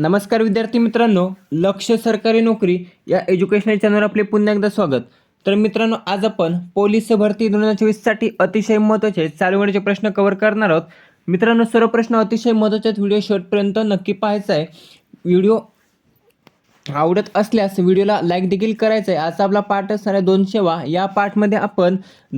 नमस्कार विद्यार्थी मित्रांनो लक्ष सरकारी नोकरी या एज्युकेशनल चॅनलवर आपले पुन्हा एकदा स्वागत. तर मित्रांनो आज आपण पोलीस भरती दोन हजार चोवीससाठी अतिशय महत्त्वाचे चालू वेळेचे प्रश्न कव्हर करणार आहोत. मित्रांनो सर्व प्रश्न अतिशय महत्त्वाचे आहेत व्हिडिओ शेवटपर्यंत नक्की पाहायचा आहे. व्हिडिओ आवडत असल्यास व्हिडिओला लाईक देखील करायचं आहे आजचा आपला पाठ असणार आहे दोन सेवा या पाठमध्ये आपण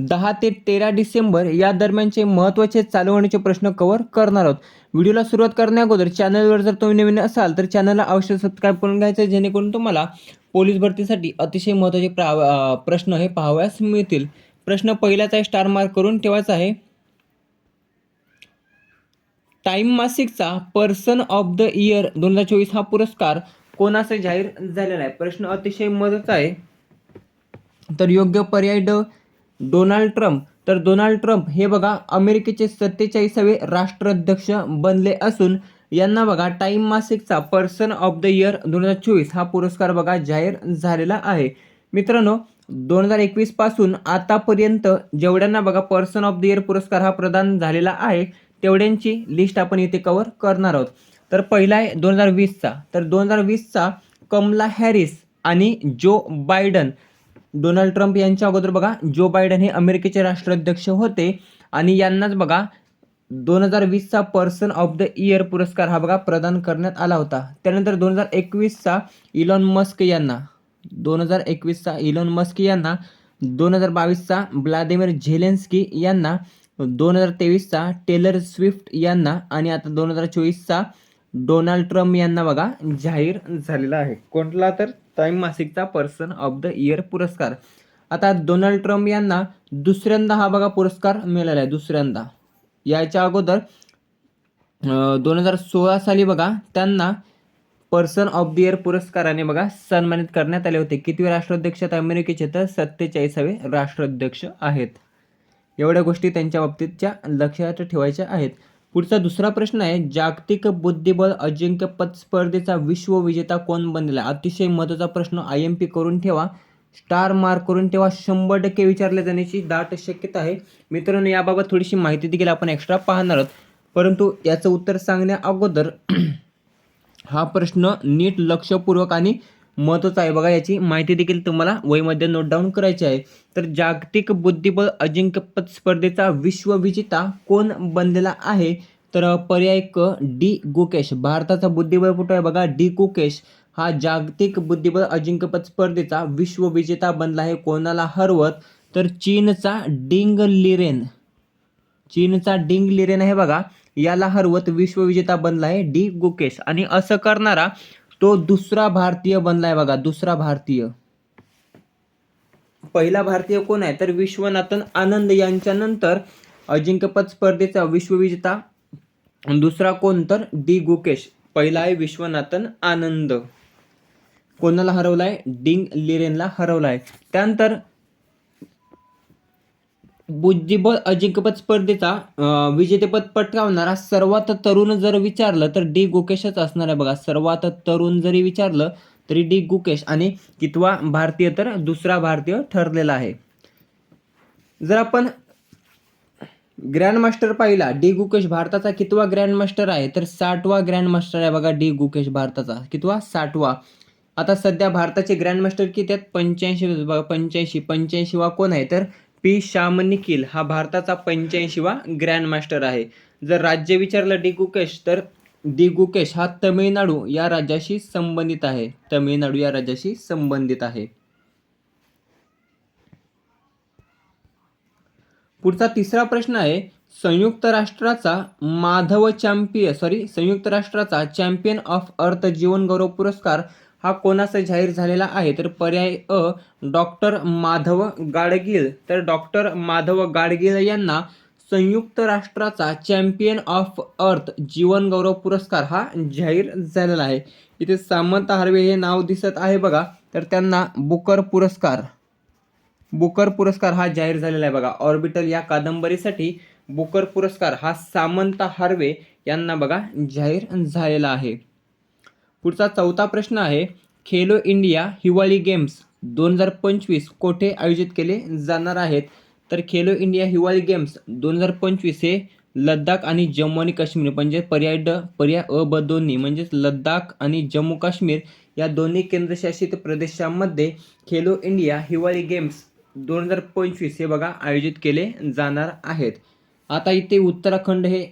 दहा ते तेरा डिसेंबर या दरम्यानचे महत्त्वाचे चालू होण्याचे प्रश्न कव्हर करणार आहोत. व्हिडिओला सुरुवात करण्या अगोदर चॅनलवर जर तुम्ही नवीन असाल तर चॅनलला अवश्य सबस्क्राईब करून घ्यायचं आहे जेणेकरून तुम्हाला पोलीस भरतीसाठी अतिशय महत्त्वाचे प्रा प्रश्न हे पाहावयास मिळतील. प्रश्न पहिल्याचा आहे स्टार मार्क करून ठेवायचा आहे. टाइम मासिकचा पर्सन ऑफ द इयर दोन हजार चोवीस हा पुरस्कार कोणास जाहीर झालेला आहे? प्रश्न अतिशय महत्त्वाचा आहे. तर योग्य पर्याय ड डोनाल्ड ट्रम्प. तर डोनाल्ड ट्रम्प हे बघा अमेरिकेचे सत्तेचाळीसावे राष्ट्राध्यक्ष बनले असून यांना बघा टाइम मासिकचा पर्सन ऑफ द इयर दोन हजार चोवीस हा पुरस्कार बघा जाहीर झालेला आहे. मित्रांनो दोन हजार एकवीसपासून आतापर्यंत जेवढ्यांना बघा पर्सन ऑफ द इयर पुरस्कार हा प्रदान झालेला आहे तेवढ्यांची लिस्ट आपण इथे कव्हर करणार आहोत. तर पहिला आहे दोन हजार वीसचा. तर दोन हजार वीसचा कमला हॅरिस आणि जो बायडन डोनाल्ड ट्रम्प यांच्या अगोदर बघा जो बायडन हे अमेरिकेचे राष्ट्राध्यक्ष होते आणि यांनाच बघा दोन हजार वीसचा पर्सन ऑफ द इयर पुरस्कार हा बघा प्रदान करण्यात आला होता. त्यानंतर दोन हजार एकवीसचा इलॉन मस्क यांना दोन हजार एकवीसचा इलॉन मस्क यांना दोन हजार बावीसचा व्लादिमीर झेलेन्स्की यांना दोन हजार तेवीसचा टेलर स्विफ्ट यांना आणि आता दोन हजार चोवीसचा डोनाल्ड ट्रम्प यांना बघा जाहीर झालेला आहे. कोणला तर? टाइम मासिकचा पर्सन ऑफ द इयर पुरस्कार. आता डोनाल्ड ट्रम्प यांना दुसऱ्यांदा हा बघा पुरस्कार मिळाला आहे दुसऱ्यांदा. याच्या अगोदर दोन हजार सोळा साली बघा त्यांना पर्सन ऑफ द इयर पुरस्काराने बघा सन्मानित करण्यात आले होते. कितवे राष्ट्राध्यक्ष आहेत? अमेरिकेचे तर सत्तेचाळीसावे राष्ट्राध्यक्ष आहेत. एवढ्या गोष्टी त्यांच्या बाबतीतच्या लक्षात ठेवायच्या आहेत. पुढचा दुसरा प्रश्न आहे जागतिक बुद्धिबळ अजिंक्यपद स्पर्धेचा विश्वविजेता कोण बनलेला अतिशय महत्त्वाचा प्रश्न आय एम पी करून ठेवा. स्टार मार्क करून ठेवा. शंभर टक्के विचारले जाण्याची दाट शक्यता आहे. मित्रांनो याबाबत थोडीशी माहिती देखील आपण एक्स्ट्रा पाहणार आहोत. परंतु याचं उत्तर सांगण्या अगोदर हा प्रश्न नीट लक्षपूर्वक आणि महत्त्वाचं आहे. बघा याची माहिती देखील तुम्हाला वहीमध्ये नोट डाऊन करायची आहे. तर जागतिक बुद्धिबळ अजिंक्यपद स्पर्धेचा विश्वविजेता कोण बनलेला आहे? तर पर्याय क डी गुकेश. भारताचा बुद्धिबळपटू आहे? बघा डी गुकेश. हा जागतिक बुद्धिबळ अजिंक्यपद स्पर्धेचा विश्वविजेता बनला आहे. कोणाला हरवत? तर चीनचा डिंग लिरेन. चीनचा डिंग लिरेन आहे बघा. याला हरवत विश्वविजेता बनला आहे डी गुकेश. आणि असं करणारा तो दुसरा भारतीय बनलाय बघा दुसरा भारतीय. पहिला भारतीय कोण आहे? तर विश्वनाथन आनंद यांच्यानंतर अजिंक्यपद स्पर्धेचा विश्वविजेता. दुसरा कोण? तर डी गुकेश. पहिला आहे विश्वनाथन आनंद. कोणाला हरवलाय? डिंग लिरेनला हरवलाय. त्यानंतर बुद्धिबळ अजिंक्यपद स्पर्धेचा विजेतेपद पटकावणारा सर्वात तरुण जर विचारलं तर डी गुकेशच असणार आहे बघा. सर्वात तरुण जरी विचारलं तरी डी गुकेश आणि कितवा भारतीय तर दुसरा भारतीय ठरलेला आहे. जर आपण ग्रँडमास्टर पाहिला डी गुकेश भारताचा कितवा ग्रँड मास्टर आहे? तर साठवा ग्रँड मास्टर आहे बघा डी गुकेश भारताचा. कितवा? साठवा. आता सध्या भारताचे ग्रँड मास्टर किती आहेत? पंच्याऐंशी बघा पंच्याऐंशी. वा कोण आहे? तर पी श्याम निखिल हा भारताचा पंच्याऐंशीवा ग्रँडमास्टर आहे. जर राज्य विचारलं डी गुकेश तर डी गुकेश हा तमिळनाडू या राज्याशी संबंधित आहे. तमिळनाडू या राज्याशी संबंधित आहे. पुढचा तिसरा प्रश्न आहे संयुक्त राष्ट्राचा माधव चॅम्पियन सॉरी संयुक्त राष्ट्राचा चॅम्पियन ऑफ अर्थ जीवन गौरव पुरस्कार हा कोणाचा जाहीर झालेला आहे? तर पर्याय अ डॉक्टर माधव गाडगीळ. तर डॉक्टर माधव गाडगीळ यांना संयुक्त राष्ट्राचा चॅम्पियन ऑफ अर्थ जीवनगौरव पुरस्कार हा जाहीर झालेला आहे. इथे सामंत हार्वे हे नाव दिसत आहे बघा. तर त्यांना बुकर पुरस्कार. बुकर पुरस्कार हा जाहीर झालेला आहे बघा. ऑर्बिटल या कादंबरीसाठी बुकर पुरस्कार हा सामंत हार्वे यांना बघा जाहीर झालेला आहे. पुढचा चौथा प्रश्न आहे खेलो इंडिया हिवाळी गेम्स दोन हजार पंचवीस कोठे आयोजित केले जाणार आहेत? तर खेलो इंडिया हिवाळी गेम्स दोन हजार पंचवीस हे लद्दाख आणि जम्मू आणि काश्मीर म्हणजे पर्याय ड पर्याय अ ब दोन्ही म्हणजेच लद्दाख आणि जम्मू काश्मीर या दोन्ही केंद्रशासित प्रदेशांमध्ये खेलो इंडिया हिवाळी गेम्स दोन हजार पंचवीस हे बघा आयोजित केले जाणार आहेत. आता इथे उत्तराखंड हे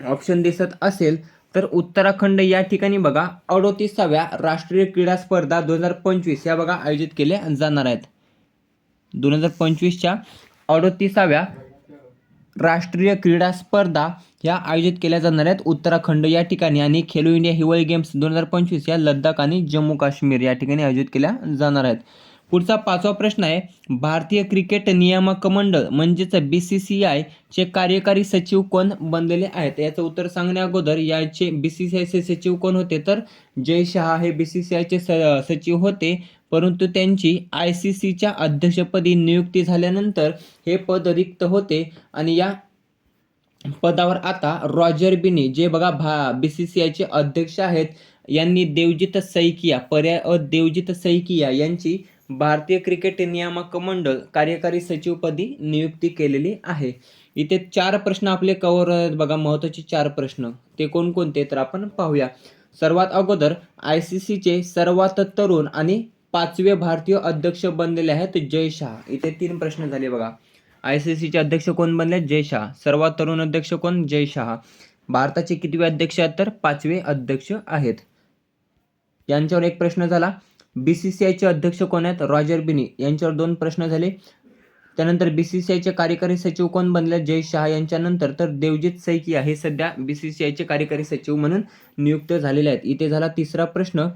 ऑप्शन दिसत असेल तर उत्तराखंड या ठिकाणी बघा अडोतीसाव्या राष्ट्रीय क्रीडा स्पर्धा दोन हजार पंचवीस या बघा आयोजित केल्या जाणार आहेत. दोन हजार पंचवीसच्या अडोतीसाव्या राष्ट्रीय क्रीडा स्पर्धा या आयोजित केल्या जाणार आहेत. उत्तराखंड या ठिकाणी आणि खेलो इंडिया हिवाळी गेम्स दोन हजार पंचवीस या लद्दाख आणि जम्मू काश्मीर या ठिकाणी आयोजित केल्या जाणार आहेत. पुढचा पाचवा प्रश्न आहे भारतीय क्रिकेट नियामक मंडळ म्हणजेच बी सी सी आय चे कार्यकारी सचिव कोण बनलेले आहेत? याचं उत्तर सांगण्या अगोदर याचे बी सी सी आयचे सचिव कोण होते? तर जय शहा हे बी सी सी आयचे स सचिव होते. परंतु त्यांची आय सी सीच्या अध्यक्षपदी नियुक्ती झाल्यानंतर हे पद रिक्त होते. आणि या पदावर आता रॉजर बिनी जे बघा भा बी सी सी आयचे अध्यक्ष आहेत यांनी देवजित सैकिया पर्याय अ देवजित सैकिया यांची भारतीय क्रिकेट नियामक मंडळ कार्यकारी सचिवपदी नियुक्ती केलेली आहे. इथे चार प्रश्न आपले कव्हर आहेत बघा महत्त्वाचे चार प्रश्न. ते कोणकोणते तर आपण पाहूया. सर्वात अगोदर आय सी सीचे सर्वात तरुण आणि पाचवे भारतीय अध्यक्ष बनलेले आहेत जय शहा. इथे तीन प्रश्न झाले बघा. आय सी सीचे अध्यक्ष कोण बनले? जय शहा. सर्वात तरुण अध्यक्ष कोण? जय शहा. भारताचे कितवे अध्यक्ष आहेत तर पाचवे अध्यक्ष आहेत. यांच्यावर एक प्रश्न झाला. बी सी सी आयचे अध्यक्ष कोण आहेत? रॉजर बिनी यांच्यावर दोन प्रश्न झाले. त्यानंतर बी सी सी आयचे कार्यकारी सचिव कोण बनले? जय शहा यांच्यानंतर. तर देवजित सैकिया हे सध्या बी सी सी आयचे कार्यकारी सचिव म्हणून नियुक्त झालेले आहेत. इथे झाला तिसरा प्रश्न.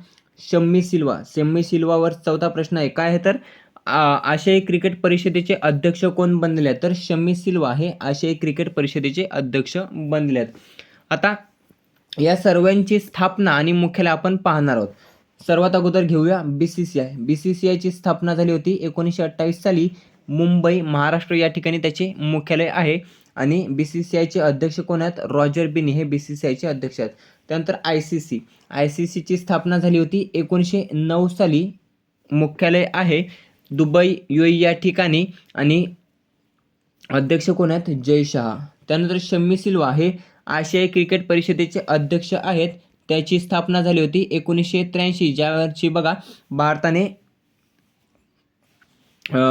शम्मी सिल्वा. शम्मी सिल्वावर चौथा प्रश्न आहे. काय आहे तर? आशियाई क्रिकेट परिषदेचे अध्यक्ष कोण बनले आहेत? तर शम्मी सिल्वा हे आशियाई क्रिकेट परिषदेचे अध्यक्ष बनले आहेत. आता या सर्वांची स्थापना आणि मुख्यालय आपण पाहणार आहोत. सर्वात अगोदर घेऊया B C C I B C C आयची स्थापना झाली होती एकोणीसशे अठ्ठावीस साली. मुंबई महाराष्ट्र या ठिकाणी त्याचे मुख्यालय आहे. आणि बी सी सी आयचे अध्यक्ष कोण आहेत? रॉजर बिनी हे बी सी सी आयचे अध्यक्ष आहेत. त्यानंतर I C C I C सीची स्थापना झाली होती एकोणीसशे नऊ साली. मुख्यालय आहे दुबई यू या ठिकाणी. आणि अध्यक्ष कोण आहेत? जय शहा. त्यानंतर शम्मी सिल्वा हे आशियाई क्रिकेट परिषदेचे अध्यक्ष आहेत. त्याची स्थापना झाली होती एकोणीसशे त्र्याऐंशी ज्यावरची बघा भारताने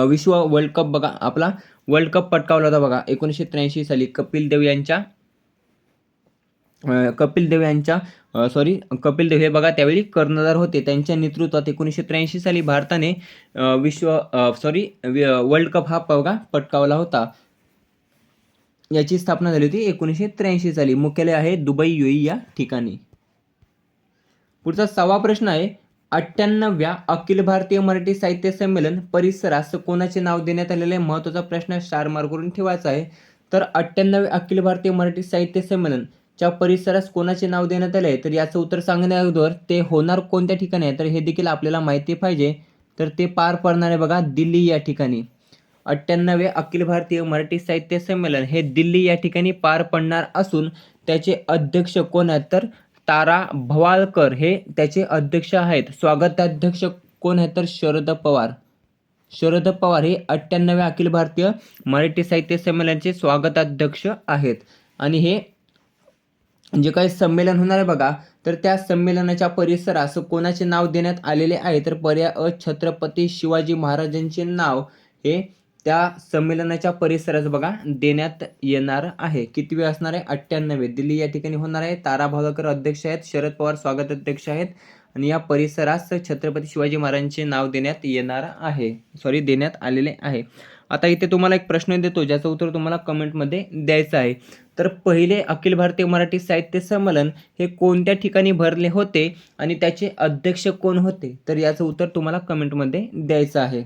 विश्व वर्ल्ड कप बघा आपला वर्ल्ड कप पटकावला होता बघा एकोणीसशे त्र्याऐंशी साली. कपिल देव यांच्या कपिल देव यांच्या सॉरी कपिल देव हे बघा त्यावेळी कर्णधार होते. त्यांच्या नेतृत्वात एकोणीसशे त्र्याऐंशी साली भारताने विश्व सॉरी वर्ल्ड कप हा बघा पटकावला होता. याची स्थापना झाली होती एकोणीसशे त्र्याऐंशी साली. मुख्यालय आहे दुबई युई या ठिकाणी. पुढचा सहावा प्रश्न आहे अठ्ठ्याण्णव्या अखिल भारतीय मराठी साहित्य संमेलन परिसरास कोणाचे नाव देण्यात आलेले आहे? महत्त्वाचा प्रश्न स्टार मार्क करून ठेवायचा आहे. तर अठ्ठ्याण्णवे अखिल भारतीय मराठी साहित्य संमेलन च्या परिसरास कोणाचे नाव देण्यात आले आहे? तर याचं उत्तर सांगण्या अगोदर ते होणार कोणत्या ठिकाणी आहे? तर हे देखील आपल्याला माहिती पाहिजे. तर ते पार पडणार आहे बघा दिल्ली या ठिकाणी. अठ्ठ्याण्णवे अखिल भारतीय मराठी साहित्य संमेलन हे दिल्ली या ठिकाणी पार पडणार असून त्याचे अध्यक्ष कोण आहेत तर तारा भवाळकर हे त्याचे अध्यक्ष आहेत. स्वागताध्यक्ष कोण आहेत तर शरद पवार. शरद पवार हे अठ्ठ्याण्णवे अखिल भारतीय मराठी साहित्य संमेलनाचे स्वागताध्यक्ष आहेत. आणि हे जे काही संमेलन होणार आहे बघा तर त्या संमेलनाच्या परिसरास कोणाचे नाव देण्यात आलेले आहे? तर पर्याय अ छत्रपती शिवाजी महाराजांचे नाव हे त्या संमेलनाच्या परिसरास बघा देण्यात येणार आहे. किती वेळ असणार आहे? अठ्ठ्याण्णवे दिल्ली या ठिकाणी होणार आहे. तारा भावकर अध्यक्ष आहेत शरद पवार स्वागत अध्यक्ष आहेत आणि या परिसरास छत्रपती शिवाजी महाराजांचे नाव देण्यात येणार आहे. सॉरी देण्यात आलेले आहे. आता इथे तुम्हाला एक प्रश्न देतो ज्याचं उत्तर तुम्हाला कमेंटमध्ये द्यायचं आहे. तर पहिले अखिल भारतीय मराठी साहित्य संमेलन हे कोणत्या ठिकाणी भरले होते आणि त्याचे अध्यक्ष कोण होते? तर याचं उत्तर तुम्हाला कमेंटमध्ये द्यायचं आहे.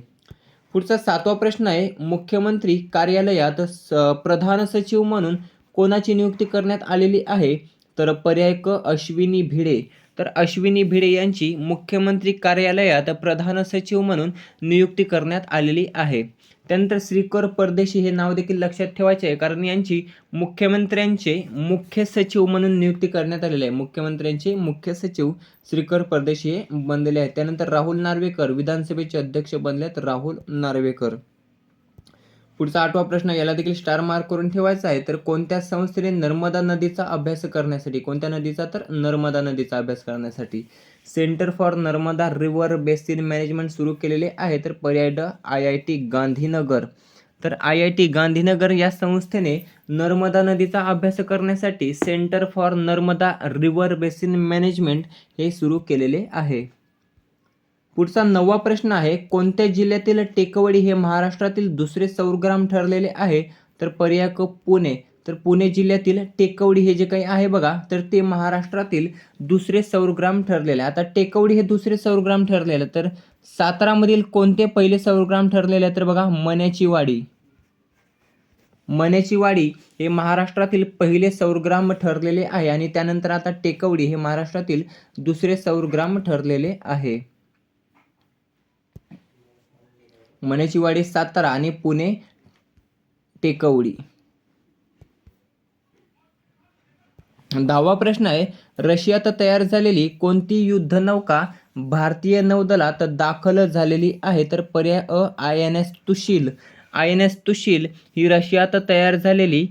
पुढचा सातवा प्रश्न आहे मुख्यमंत्री कार्यालयात स प्रधान सचिव म्हणून कोणाची नियुक्ती करण्यात आलेली आहे? तर पर्याय क अश्विनी भिडे. तर अश्विनी भिडे यांची मुख्यमंत्री कार्यालयात प्रधान सचिव म्हणून नियुक्ती करण्यात आलेली आहे. त्यानंतर श्रीकर परदेशी हे नाव देखील लक्षात ठेवायचे आहे कारण यांची मुख्यमंत्र्यांचे मुख्य सचिव म्हणून नियुक्ती करण्यात आलेली आहे. मुख्यमंत्र्यांचे मुख्य सचिव श्रीकर परदेशी हे बनलेले आहेत. त्यानंतर राहुल नार्वेकर विधानसभेचे अध्यक्ष बनले आहेत राहुल नार्वेकर. पुढचा आठवा प्रश्न याला देखील स्टार मार्क करून ठेवायचा आहे. तर कोणत्या संस्थेने नर्मदा नदीचा अभ्यास करण्यासाठी कोणत्या नदीचा तर नर्मदा नदीचा अभ्यास करण्यासाठी? Centre for Narmada river basin management सुरू केलेले आहे. तर पर्याय आय आय टी गांधीनगर. तर आय आय टी गांधीनगर या संस्थेने नर्मदा नदीचा अभ्यास करण्यासाठी centre for Narmada river basin management हे सुरू केलेले आहे. पुढचा नववा प्रश्न आहे कोणत्या जिल्ह्यातील टेकवडी हे महाराष्ट्रातील दुसरे सौरग्राम ठरलेले आहे? तर पर्याय क पुणे. तर पुणे जिल्ह्यातील टेकवडी हे जे काही आहे बघा तर ते महाराष्ट्रातील दुसरे सौरग्राम ठरलेले. आहे. आता टेकवडी हे दुसरे सौरग्राम ठरलेलं. तर सातारामधील कोणते पहिले सौरग्राम ठरलेले आहे? तर बघा मण्याची वाडी मण्याची वाडी हे महाराष्ट्रातील पहिले सौरग्राम ठरलेले आहे आणि त्यानंतर आता टेकवडी हे महाराष्ट्रातील दुसरे सौरग्राम ठरलेले आहे. मण्याची वाडी सातारा आणि पुणे टेकवडी. दहावा प्रश्न आहे रशियात तयार झालेली कोणती युद्धनौका भारतीय नौदलात दाखल झालेली आहे? तर पर्याय अ I N S Tushil. I N S Tushil ही रशियात तयार झालेली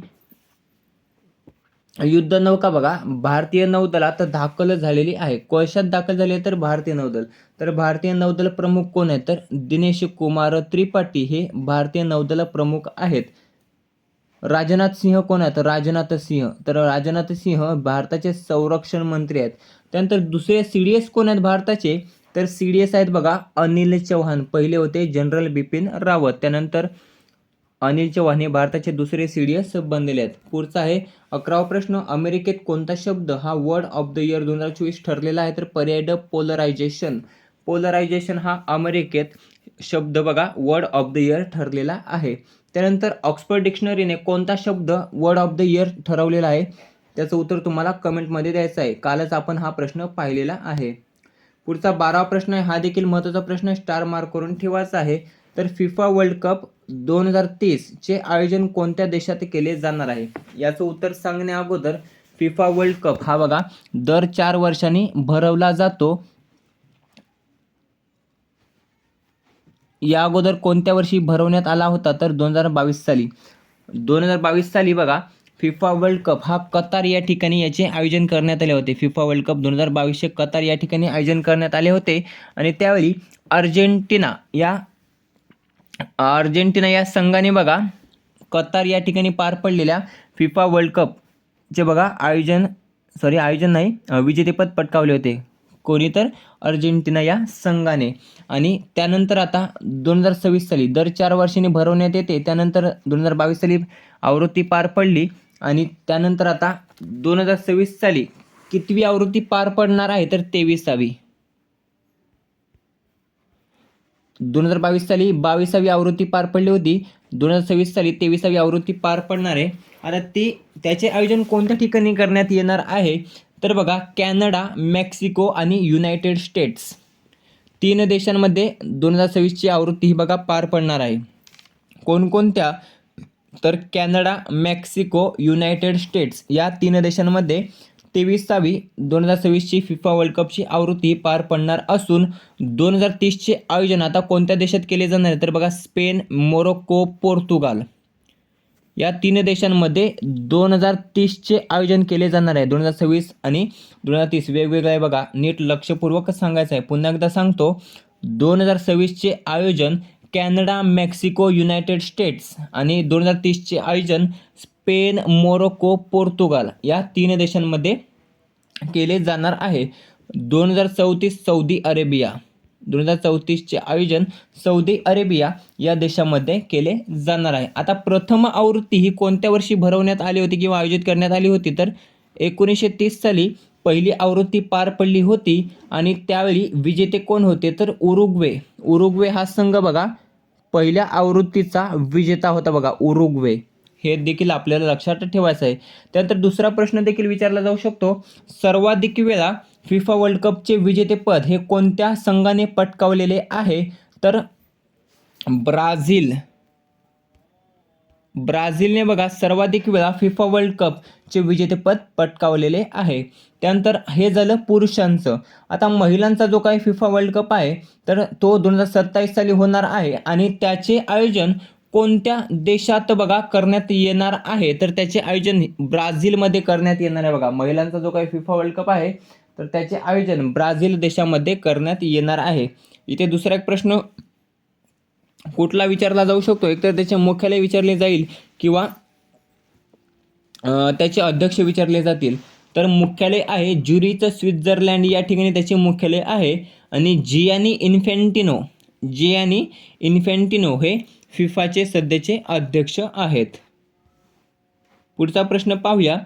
युद्धनौका बघा भारतीय नौदलात दाखल झालेली आहे. कोळशात दाखल झाली तर भारतीय नौदल. तर भारतीय नौदल प्रमुख कोण आहेत? तर दिनेश कुमार त्रिपाठी हे भारतीय नौदल प्रमुख आहेत. राजनाथ सिंह कोण आहेत? राजनाथ सिंह. तर राजनाथ सिंह भारताचे संरक्षण मंत्री आहेत. त्यानंतर दुसरे सी डी एस कोण आहेत भारताचे? तर सी डी एस आहेत बघा अनिल चौहान पहिले होते जनरल बिपिन रावत. त्यानंतर अनिल चौहान हे भारताचे दुसरे सी डी एस बनलेले आहेत. पुढचा आहे अकरावा प्रश्न अमेरिकेत कोणता शब्द हा वर्ड ऑफ द इयर दोन हजार चोवीस ठरलेला आहे? तर पर्याय ड पोलरायझेशन पोलरायझेशन हा अमेरिकेत शब्द बघा वर्ड ऑफ द इयर ठरलेला आहे. त्यानंतर ऑक्सफर्ड डिक्शनरीने कोणता शब्द वर्ड ऑफ द इयर ठरवलेला आहे? त्याचं उत्तर तुम्हाला कमेंटमध्ये द्यायचं आहे. कालच आपण हा प्रश्न पाहिलेला आहे. पुढचा बारावा प्रश्न आहे. हा देखील महत्त्वाचा प्रश्न स्टार मार्क करून ठेवायचा आहे. तर फिफा वर्ल्ड कप दोन हजार तीसचे आयोजन कोणत्या देशात केले जाणार आहे? याचं उत्तर सांगण्या अगोदर फिफा वर्ल्ड कप हा बघा दर चार वर्षांनी भरवला जातो. या अगोदर कोणत्या वर्षी भरवण्यात आला होता तर दोन हजार बावीस साली. दोन हजार बावीस साली बघा फिफा वर्ल्ड कप हा कतार या ठिकाणी याचे आयोजन करण्यात आले होते. फिफा वर्ल्ड कप दोन हजार बावीसचे कतार या ठिकाणी आयोजन करण्यात आले होते. आणि त्यावेळी अर्जेंटिना या अर्जेंटिना या संघाने बघा कतार या ठिकाणी पार पडलेल्या फिफा वर्ल्ड कपचे बघा आयोजन सॉरी आयोजन नाही विजेतेपद पटकावले होते. कोणी तर अर्जेंटिना या संघाने. आणि त्यानंतर आता दोन हजार सव्वीस साली दर चार वर्षांनी भरवण्यात येते. त्यानंतर दोन हजार बावीस साली आवृत्ती पार पडली. आणि त्यानंतर आता दोन हजार सव्वीस साली कितवी आवृत्ती पार पडणार आहे तर तेवीसावी. दोन हजार बावीस साली बावीसावी आवृत्ती पार पडली होती. दोन हजार सव्वीस साली तेवीसावी आवृत्ती पार पडणार आहे. आता ती त्याचे आयोजन कोणत्या ठिकाणी करण्यात येणार आहे? तर बघा कॅनडा मेक्सिको आणि युनायटेड स्टेट्स. तीन देशांमध्ये दोन हजार सव्वीसची आवृत्ती ही बघा पार पडणार आहे. कोणकोणत्या? तर कॅनडा मेक्सिको युनायटेड स्टेट्स या तीन देशांमध्ये तेविसावी दोन हजार सव्वीसची फिफा वर्ल्ड कपची आवृत्ती पार पडणार असून दोन हजार तीसचे आयोजन आता कोणत्या देशात केले जाणार आहे? तर बघा स्पेन मोरोक्को पोर्तुगाल. या तीन देशांमध्ये दोन हजार तीसचे आयोजन केले जाणार आहे. दोन हजार सव्वीस आणि दोन हजार तीस वेगवेगळं आहे बघा. नीट लक्षपूर्वक सांगायचं आहे. पुन्हा एकदा सांगतो दोन हजार सव्वीसचे आयोजन कॅनडा मेक्सिको युनायटेड स्टेट्स आणि दोन हजार तीसचे आयोजन स्पेन मोरोको पोर्तुगाल या तीन देशांमध्ये केले जाणार आहे. दोन हजार चौतीस सौदी अरेबिया. दोन हजार चौतीसचे आयोजन सौदी अरेबिया या देशामध्ये केले जाणार आहे. आता प्रथम आवृत्ती ही कोणत्या वर्षी भरवण्यात आली होती किंवा आयोजित करण्यात आली होती? तर एकोणीसशे तीस साली पहिली आवृत्ती पार पडली होती आणि त्यावेळी विजेते कोण होते? तर उरुग्वे. उरुग्वे हा संघ बघा पहिल्या आवृत्तीचा विजेता होता बघा उरुग्वे. हे देखील आपल्याला लक्षात ठेवायचं आहे. त्यानंतर दुसरा प्रश्न देखील विचारला जाऊ शकतो. सर्वाधिक वेळा फिफा वर्ल्ड कपचे विजेतेपद हे कोणत्या संघाने पटकावलेले आहे? तर ब्राझील. ब्राझीलने बघा सर्वाधिक वेळा फिफा वर्ल्ड कपचे विजेतेपद पटकावलेले आहे. त्यानंतर हे झालं पुरुषांचं. आता महिलांचा जो काही फिफा वर्ल्ड कप आहे तर तो दोन हजार सत्तावीस साली होणार आहे आणि त्याचे आयोजन कोणत्या देशात बघा करण्यात येणार आहे? तर त्याचे आयोजन ब्राझीलमध्ये करण्यात येणार आहे बघा. महिलांचा जो काही फिफा वर्ल्ड कप आहे तर त्याचे आयोजन ब्राझील देशामध्ये करण्यात येणार आहे. इथे दुसरा एक प्रश्न कुठला विचारला जाऊ शकतो? एकतर त्याचे मुख्यालय विचारले जाईल किंवा त्याचे अध्यक्ष विचारले जातील. तर मुख्यालय आहे ज्युरीचं स्वित्झर्लंड या ठिकाणी त्याचे मुख्यालय आहे. आणि जियानी इन्फेंटिनो जियानी इन्फेंटिनो हे फिफाचे सध्याचे अध्यक्ष आहेत. पुढचा प्रश्न पाहूया.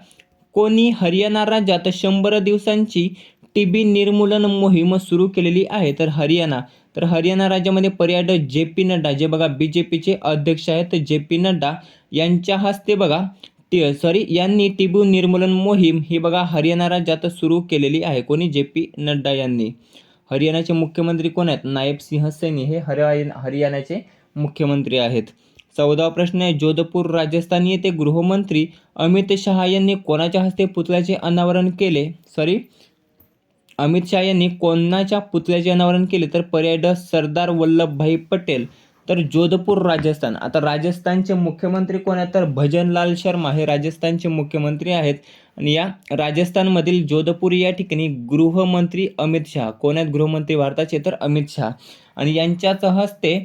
कोणी हरियाणा राज्यात शंभर दिवसांची टीबी निर्मूलन मोहीम सुरू केलेली आहे. तर हरियाणा तर हरियाणा राज्यामध्ये पर्यटक जे पी नड्डा. जे बघा बी जे पीचे अध्यक्ष आहेत जे पी नड्डा यांच्या हस्ते बघा टी सॉरी यांनी टिबू निर्मूलन मोहीम ही बघा हरियाणा राज्यात सुरू केलेली आहे. कोणी? जे पी नड्डा यांनी. हरियाणाचे मुख्यमंत्री कोण आहेत? नायब सिंह सैनी हे हरिया हरियाणाचे मुख्यमंत्री आहेत. चौदावा प्रश्न आहे. जोधपूर राजस्थान येथे गृहमंत्री अमित शहा यांनी कोणाच्या हस्ते पुतळ्याचे अनावरण केले? सॉरी अमित शहा यांनी कोणाच्या पुतळ्याचे अनावरण केले? तर पर्यटक सरदार वल्लभभाई पटेल. तर जोधपूर राजस्थान. आता राजस्थानचे मुख्यमंत्री कोण आहेत? तर भजनलाल शर्मा हे राजस्थानचे मुख्यमंत्री आहेत. आणि या राजस्थानमधील जोधपूर या ठिकाणी गृहमंत्री अमित शहा. कोण आहेत? गृहमंत्री भारताचे तर अमित शहा. आणि यांच्याच हस्ते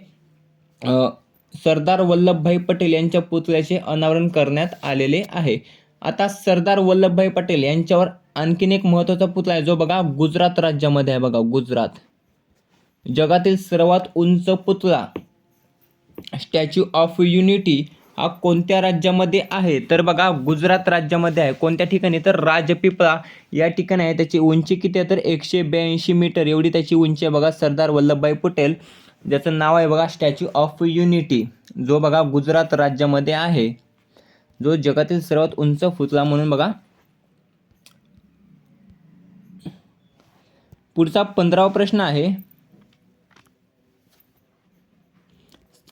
सरदार वल्लभभाई पटेल यांच्या पुतळ्याचे अनावरण करण्यात आलेले आहे. आता सरदार वल्लभभाई पटेल यांच्यावर आणखीन एक महत्त्वाचा पुतळा आहे. जो बघा गुजरात राज्यामध्ये आहे बघा गुजरात. जगातील सर्वात उंच पुतळा स्टॅच्यू ऑफ युनिटी हा कोणत्या राज्यामध्ये आहे? तर बघा गुजरात राज्यामध्ये आहे. कोणत्या ठिकाणी? तर राजपिपळा या ठिकाणी आहे. त्याची उंची किती आहे? तर एकशे ब्याऐंशी मीटर. एवढी त्याची उंची आहे बघा सरदार वल्लभभाई पटेल. ज्याचं नाव आहे बघा स्टॅच्यू ऑफ युनिटी जो बघा गुजरात राज्यामध्ये आहे. जो जगातील सर्वात उंच पुतळा म्हणून बघा. पुढचा पंधरावा प्रश्न आहे.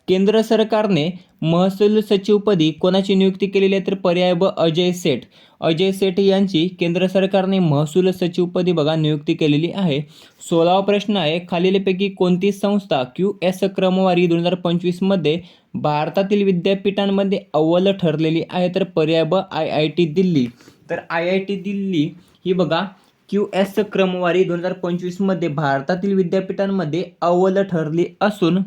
केंद्र सरकारने महसूल सचिवपदी कोणाची नियुक्ती केलेली आहे तर पर्याय ब अजय सेठ. अजय सेठ यांची केंद्र सरकारने महसूल सचिवपदी बघा नियुक्ती केलेली आहे. सोळावा प्रश्न आहे खालीलपैकी कोणती संस्था क्यू एस क्रमवारी दोन हजार पंचवीसमध्ये भारतातील विद्यापीठांमध्ये अव्वल ठरलेली आहे तर पर्याय ब आय आय टी दिल्ली. तर आय आय टी दिल्ली ही बघा क्यू एस क्रमवारी दोन हजार पंचवीसमध्ये भारतातील विद्यापीठांमध्ये अव्वल ठरली असून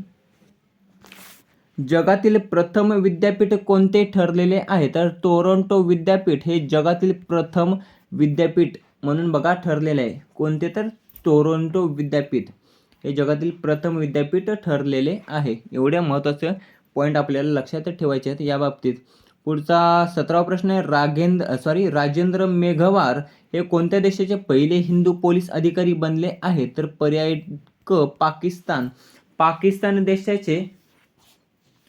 जगातील प्रथम विद्यापीठ कोणते ठरलेले आहे? तर टोरंटो विद्यापीठ हे जगातील प्रथम विद्यापीठ म्हणून बघा ठरलेले आहे. कोणते? तर टोरंटो विद्यापीठ हे जगातील प्रथम विद्यापीठ ठरलेले आहे. एवढ्या महत्त्वाचे पॉईंट आपल्याला लक्षात ठेवायचे आहेत या बाबतीत. पुढचा सतरावा प्रश्न आहे रागेंद्र सॉरी राजेंद्र मेघवार हे कोणत्या देशाचे पहिले हिंदू पोलीस अधिकारी बनले आहेत? तर पर्याय क पाकिस्तान. पाकिस्तान देशाचे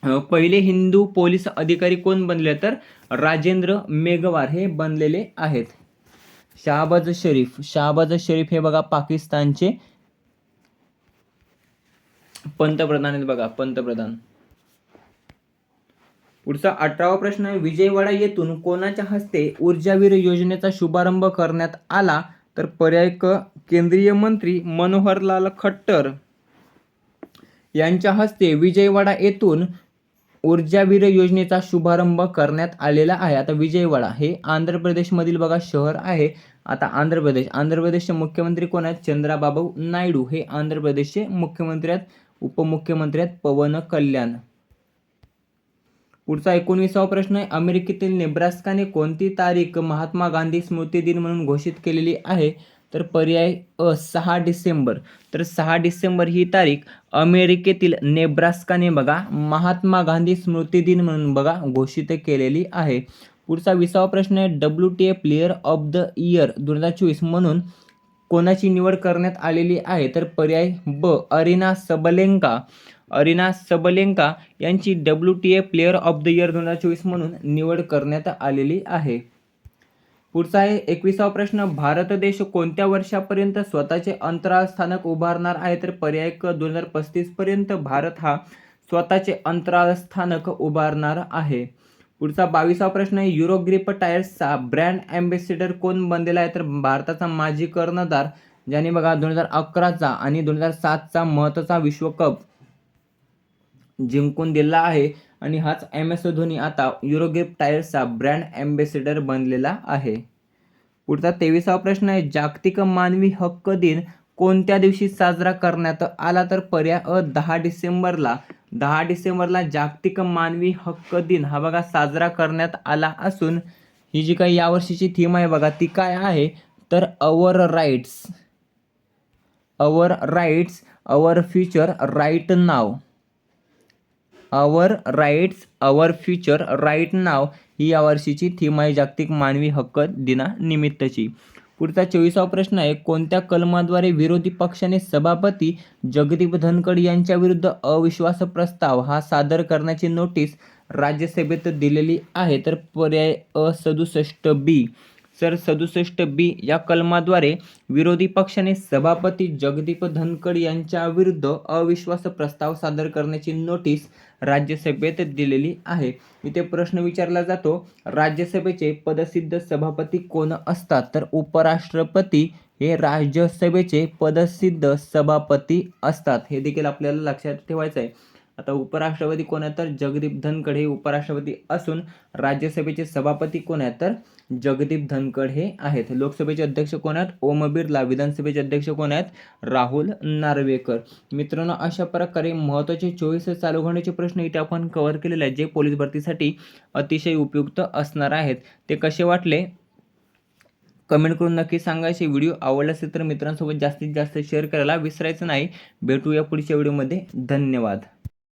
पहिले हिंदू पोलीस अधिकारी कोण बनले तर राजेंद्र मेघवार हे बनलेले आहेत. शहाबाज शरीफ शहाबाज शरीफ हे बघा पाकिस्तानचे पंतप्रधान आहेत बघा पंतप्रधान. पुढचा अठरावा प्रश्न आहे विजयवाडा येथून कोणाच्या हस्ते ऊर्जावीर योजनेचा शुभारंभ करण्यात आला? तर पर्याय क केंद्रीय मंत्री मनोहरलाल खट्टर. यांच्या हस्ते विजयवाडा येथून ऊर्जावीर योजनेचा शुभारंभ करण्यात आलेला आहे. आता विजयवाडा हे आंध्र प्रदेशमधील बघा शहर आहे. आता आंध्र प्रदेश आंध्र प्रदेशचे मुख्यमंत्री कोण आहेत? चंद्राबाबू नायडू हे आंध्र प्रदेशचे मुख्यमंत्री आहेत उपमुख्यमंत्री आहेत पवन कल्याण. पुढचा एकोणीसावा प्रश्न आहे. अमेरिकेतील नेब्रास्काने कोणती तारीख महात्मा गांधी स्मृती दिन म्हणून घोषित केलेली आहे? तर पर्याय अ सहा डिसेंबर. तर सहा डिसेंबर ही तारीख अमेरिकेतील नेब्रास्काने बघा महात्मा गांधी स्मृती दिन म्हणून बघा घोषित केलेली आहे. पुढचा विसावा प्रश्न आहे W T A player of the year दोन हजार चोवीस म्हणून कोणाची निवड करण्यात आलेली आहे? तर पर्याय ब अरिना सबलेंका. अरिना सबलेंका यांची W T A player of the year दोन हजार चोवीस म्हणून निवड करण्यात आलेली आहे. पुढचा आहे एकविसावा प्रश्न. भारत देश कोणत्या वर्षापर्यंत स्वतःचे अंतराळ स्थानक उभारणार आहे? तर पर्याय क दोन हजार पस्तीस पर्यंत भारत हा स्वतःचे अंतराळ स्थानक उभारणार आहे. पुढचा बावीसावा प्रश्न आहे युरोग्रिप टायर्सचा ब्रँड अँबेसिडर कोण बनलेला आहे? तर भारताचा माजी कर्णधार ज्याने बघा दोन हजार अकराचा आणि दोन हजार सातचा महत्त्वाचा विश्वकप जिंकून दिला आहे. आणि हाच एम एस धोनी आता युरोगेप टायर्सचा ब्रँड ॲम्बेसिडर बनलेला आहे. पुढचा तेविसावा प्रश्न आहे जागतिक मानवी हक्क दिन कोणत्या दिवशी साजरा करण्यात आला? तर पर्याय अ दहा डिसेंबरला. दहा डिसेंबरला जागतिक मानवी हक्क दिन हा बघा साजरा करण्यात आला असून ही जी काही यावर्षीची थीम आहे बघा ती काय आहे? तर our rights our rights our future right now our rights our future right now ही यावर्षीची थीम आहे जागतिक मानवी हक्क दिनानिमित्तची. पुढचा चोवीसावा प्रश्न आहे कोणत्या कलमाद्वारे विरोधी पक्षाने सभापती जगदीप धनखड यांच्या विरुद्ध अविश्वास प्रस्ताव हा सादर करण्याची नोटीस राज्यसभेत दिलेली आहे तर पर्याय असदुसष्ट बी. सर सदुसष्ट बी या कलमाद्वारे विरोधी पक्षाने सभापती जगदीप धनखड यांच्या विरुद्ध अविश्वास प्रस्ताव सादर करण्याची नोटीस राज्यसभेत दिलेली आहे. इथे प्रश्न विचारला जातो राज्यसभेचे पदसिद्ध सभापती कोण असतात? तर उपराष्ट्रपती हे राज्यसभेचे पदसिद्ध सभापती असतात. हे देखील आपल्याला लक्षात ठेवायचं आहे आता उपराष्ट्रपती कोण आहेत तर जगदीप धनखड हे उपराष्ट्रपती असून राज्यसभेचे सभापती कोण आहेत तर जगदीप धनखड हे आहेत. लोकसभेचे अध्यक्ष कोण आहेत? ओम बिर्ला. विधानसभेचे अध्यक्ष कोण आहेत? राहुल नार्वेकर. मित्रांनो अशा प्रकारे महत्त्वाचे चोवीस चालू घडण्याचे प्रश्न इथे आपण कव्हर केलेले आहेत जे पोलीस भरतीसाठी अतिशय उपयुक्त असणार आहेत. ते कसे वाटले? कमेंट करून नक्की सांगायचे व्हिडिओ आवडला असेल तर मित्रांसोबत जास्तीत जास्त शेअर करायला विसरायचं नाही. भेटूया पुढच्या व्हिडिओमध्ये. धन्यवाद.